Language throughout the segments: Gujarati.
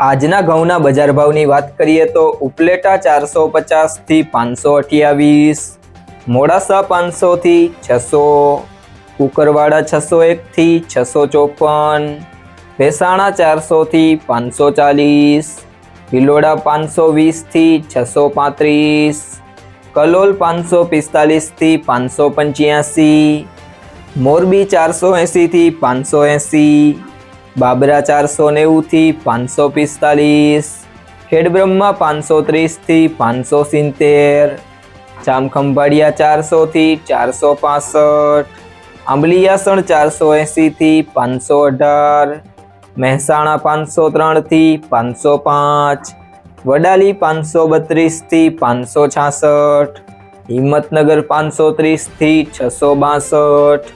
આજના ઘઉંના બજાર ભાવની વાત કરીએ તો ઉપલેટા ચારસો પચાસથી પાંચસો અઠ્યાવીસ, મોડાસા પાંચસોથી છસો, કુકરવાડા છસો એકથી છસો ચોપન, ભેસાણા ચારસોથી પાંચસો ચાલીસ, ભિલોડા પાંચસો વીસથી છસો પાંત્રીસ, કલોલ પાંચસો પિસ્તાલીસથી પાંચસો પંચ્યાસી, મોરબી ચારસો એંસીથી પાંચસો એંસી બાબરા ચારસો નેવુંથી પાંચસો પિસ્તાલીસ, ખેડબ્રહ્મા પાંચસો ત્રીસથી પાંચસો સિત્તેર, જામખંભાળિયા ચારસોથી ચારસો પાસઠ, આંબલિયાસણ ચારસો એંસીથી પાંચસો અઢાર, મહેસાણા પાંચસો ત્રણથી પાંચસો પાંચ, વડાલી પાંચસો બત્રીસથી પાંચસો છાસઠ, હિંમતનગર પાંચસો ત્રીસથી છસો બાસઠ,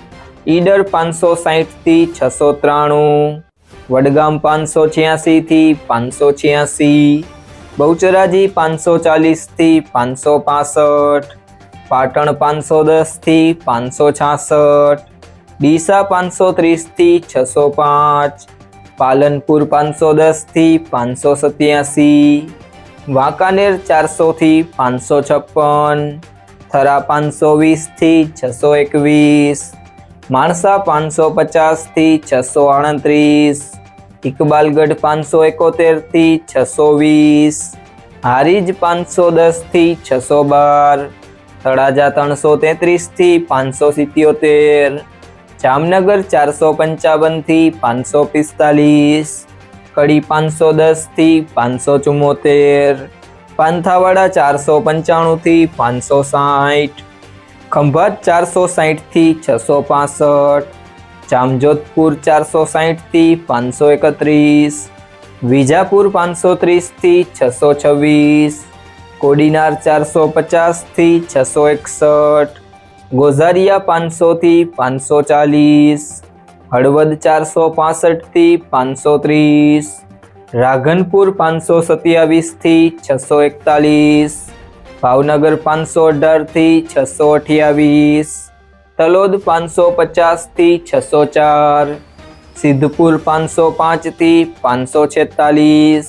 ઈડર પાંચસો સાહીઠથી છસો ત્રાણું વડગામ પાંચસો છ્યાસીથી પાંચસો છ્યાસી, બહુચરાજી પાંચસો ચાલીસથી પાંચસો પાસઠ, પાટણ પાંચસો દસથી પાંચસો છાસઠ, ડીસા પાંચસો ત્રીસથી છસો પાંચ, પાલનપુર પાંચસો દસથી પાંચસો સત્યાસી, વાંકાનેર ચારસોથી પાંચસો છપ્પન, થરા પાંચસો વીસથી છસો એકવીસ માણસા પાંચસો પચાસથી છસો આડત્રીસ, ઇકબાલગઢ પાંચસો એકોતેરથી છસો વીસ, હારીજ પાંચસો દસથી છસો બાર, તળાજા ત્રણસો તેત્રીસથી પાંચસો સિત્યોતેર, જામનગર ચારસો પંચાવનથી પાંચસો પિસ્તાલીસ, કડી પાંચસો દસથી પાંચસો ચુમ્મોતેર, પાંથાવાડા ચારસો પંચાણુંથી પાંચસો સાઠ ખંભાત ચારસો સાહીઠથી છસો પાસઠ, જામજોધપુર ચારસો સાહીઠથી પાંચસો એકત્રીસ, વિજાપુર પાંચસો ત્રીસથી છસો છવ્વીસ, કોડીનાર ચારસો પચાસથી છસો એકસઠ, ગોઝારિયા પાંચસોથી પાંચસો ચાલીસ, હળવદ ચારસો પાસઠથી પાંચસો ત્રીસ રાઘનપુર પાંચસો સત્યાવીસથી છસો એકતાલીસ ભાવનગર પાંચસો અઢારથી છસો અઠ્યાવીસ, તલોદ પાંચસો પચાસથી છસો ચાર, સિદ્ધપુર પાંચસો પાંચથી પાંચસો છેતાલીસ,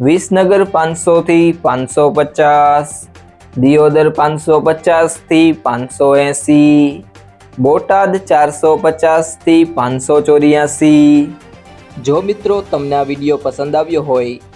વિસનગર પાંચસોથી પાંચસો પચાસ, દિયોદર પાંચસો પચાસથી પાંચસો એંસી, બોટાદ ચારસો પચાસથી પાંચસો ચોર્યાસી. જો મિત્રો તમને આ વીડિયો પસંદ આવ્યો હોય